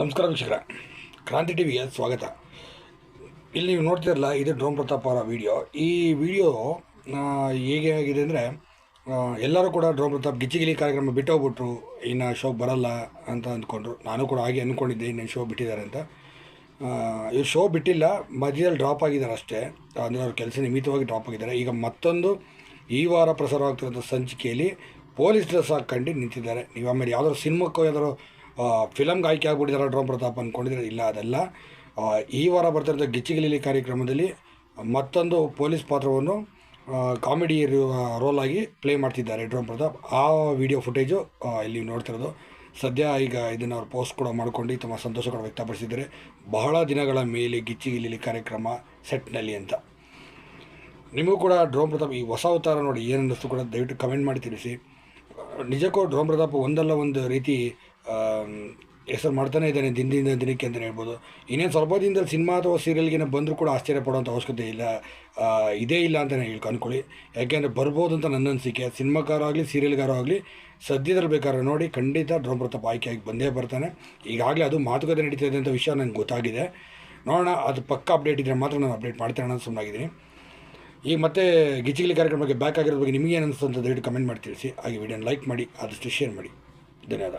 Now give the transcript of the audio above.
ನಮಸ್ಕಾರ ವೀಕ್ಷಕರ. ಕ್ರಾಂತಿ ಟಿವಿಗೆ ಸ್ವಾಗತ. ಇಲ್ಲಿ ನೀವು ನೋಡ್ತಿರಲ್ಲ, ಇದು ಡ್ರೋನ್ ಪ್ರತಾಪ್ ಅವರ ವಿಡಿಯೋ. ಈ ವಿಡಿಯೋ ಹೇಗೆ ಆಗಿದೆ ಅಂದರೆ ಎಲ್ಲರೂ ಕೂಡ ಡ್ರೋನ್ ಪ್ರತಾಪ್ ಗಿಚ್ಚಿಗಿಲಿ ಕಾರ್ಯಕ್ರಮ ಬಿಟ್ಟೋಗ್ಬಿಟ್ರು. ಇನ್ನು ಶೋ ಬರಲ್ಲ ಅಂತ ಅಂದ್ಕೊಂಡ್ರು. ನಾನು ಕೂಡ ಹಾಗೆ ಅಂದ್ಕೊಂಡಿದ್ದೆ ಇನ್ನು ಶೋ ಬಿಟ್ಟಿದ್ದಾರೆ ಅಂತ. ಇವ್ರು ಶೋ ಬಿಟ್ಟಿಲ್ಲ, ಮಧ್ಯದಲ್ಲಿ ಡ್ರಾಪ್ ಆಗಿದ್ದಾರೆ ಅಷ್ಟೇ. ಅಂದರೆ ಅವ್ರ ಕೆಲಸ ನಿಮಿತ್ತವಾಗಿ ಡ್ರಾಪ್ ಆಗಿದ್ದಾರೆ. ಈಗ ಮತ್ತೊಂದು, ಈ ವಾರ ಪ್ರಸಾರವಾಗ್ತಿರೋಂಥ ಸಂಚಿಕೆಯಲ್ಲಿ ಪೊಲೀಸ್ ಡ್ರೆಸ್ ಹಾಕ್ಕೊಂಡು ನಿಂತಿದ್ದಾರೆ. ನೀವು ಆಮೇಲೆ ಯಾವ್ದಾದ್ರು ಸಿನಿಮಾಕ್ಕೋ ಯಾವ್ದಾದ್ರು ಫಿಲಮ್ಗೆ ಆಯ್ಕೆ ಆಗ್ಬಿಟ್ಟಿದ್ದಾರೆ ಡ್ರೋಮ್ ಪ್ರತಾಪ್ ಅಂದ್ಕೊಂಡಿದ್ರೆ ಇಲ್ಲ, ಅದೆಲ್ಲ. ಈ ವಾರ ಬರ್ತಿರೋಂಥ ಗಿಚ್ಚಿಗಿಲಿ ಕಾರ್ಯಕ್ರಮದಲ್ಲಿ ಮತ್ತೊಂದು ಪೊಲೀಸ್ ಪಾತ್ರವನ್ನು ಕಾಮಿಡಿ ರೋಲ್ ಆಗಿ ಪ್ಲೇ ಮಾಡ್ತಿದ್ದಾರೆ ಡ್ರೋಮ್ ಪ್ರತಾಪ್. ಆ ವಿಡಿಯೋ ಫುಟೇಜು ಇಲ್ಲಿ ನೋಡ್ತಿರೋದು. ಸದ್ಯ ಈಗ ಇದನ್ನು ಅವ್ರು ಪೋಸ್ಟ್ ಕೂಡ ಮಾಡ್ಕೊಂಡು ತಮ್ಮ ಸಂತೋಷ ಕೂಡ ವ್ಯಕ್ತಪಡಿಸಿದ್ದಾರೆ. ಬಹಳ ದಿನಗಳ ಮೇಲೆ ಗಿಚ್ಚಿಗಿಲಿ ಕಾರ್ಯಕ್ರಮ ಸೆಟ್ನಲ್ಲಿ ಅಂತ. ನಿಮಗೂ ಕೂಡ ಡ್ರೋಮ್ ಪ್ರತಾಪ್ ಈ ಹೊಸ ಅವತಾರ ನೋಡಿ ಏನು ಅನ್ನಿಸ್ತು ಕೂಡ ದಯವಿಟ್ಟು ಕಮೆಂಟ್ ಮಾಡಿ ತಿಳಿಸಿ. ನಿಜಕ್ಕೂ ಡ್ರೋಮ್ ಪ್ರತಾಪ್ ಒಂದಲ್ಲ ಒಂದು ರೀತಿ ಹೆಸರು ಮಾಡ್ತಾನೆ ಇದ್ದಾನೆ ದಿನದಿಂದ ದಿನಕ್ಕೆ ಅಂತಲೇ ಹೇಳ್ಬೋದು. ಇನ್ನೇನು ಸ್ವಲ್ಪ ದಿನದಲ್ಲಿ ಸಿನಿಮಾ ಅಥವಾ ಸೀರಿಯಲ್ಗೆ ಬಂದರೂ ಕೂಡ ಆಶ್ಚರ್ಯ ಪಡೋವಂಥ ಅವಶ್ಯಕತೆ ಇಲ್ಲ. ಇದೇ ಇಲ್ಲ ಅಂತಲೇ ಹೇಳಿ ಅನ್ಕೊಳ್ಳಿ. ಯಾಕೆಂದರೆ ಬರ್ಬೋದು ಅಂತ ನನ್ನ ಅನಿಸಿಕೆ. ಸಿನಿಮಾಕಾರ ಆಗಲಿ ಸೀರಿಯಲ್ಗಾರ ಆಗಲಿ ಸದ್ಯದಲ್ಲಿ ಬೇಕಾದ್ರೆ ನೋಡಿ, ಖಂಡಿತ ಡ್ರೋಮ್ ಪ್ರತಾಪ್ ಆಯ್ಕೆಯಾಗಿ ಬಂದೇ ಬರ್ತಾನೆ. ಈಗಾಗಲೇ ಅದು ಮಾತುಕತೆ ನಡೀತಿದೆ ಅಂತ ವಿಷಯ ನನಗೆ ಗೊತ್ತಾಗಿದೆ. ನೋಡೋಣ, ಅದು ಪಕ್ಕ ಅಪ್ಡೇಟ್ ಇದ್ದರೆ ಮಾತ್ರ ನಾನು ಅಪ್ಡೇಟ್ ಮಾಡ್ತೇನೆ ಅನ್ನೋದು ಸುಮ್ಮನಾಗಿದ್ದೀನಿ ಈಗ ಮತ್ತೆ ಗಿಚ್ಚಿಗಿಲಿ ಕಾರ್ಯಕ್ರಮಕ್ಕೆ ಬ್ಯಾಕ್ ಆಗಿರೋ ಬಗ್ಗೆ ನಿಮಗೆ ಏನು ಅನಿಸ್ತು ಅಂತ ದಯವಿಟ್ಟು ಕಮೆಂಟ್ ಮಾಡಿ ತಿಳಿಸಿ. ಹಾಗೆ ವಿಡಿಯೋನ ಲೈಕ್ ಮಾಡಿ, ಆದಷ್ಟು ಶೇರ್ ಮಾಡಿ. ಧನ್ಯವಾದ.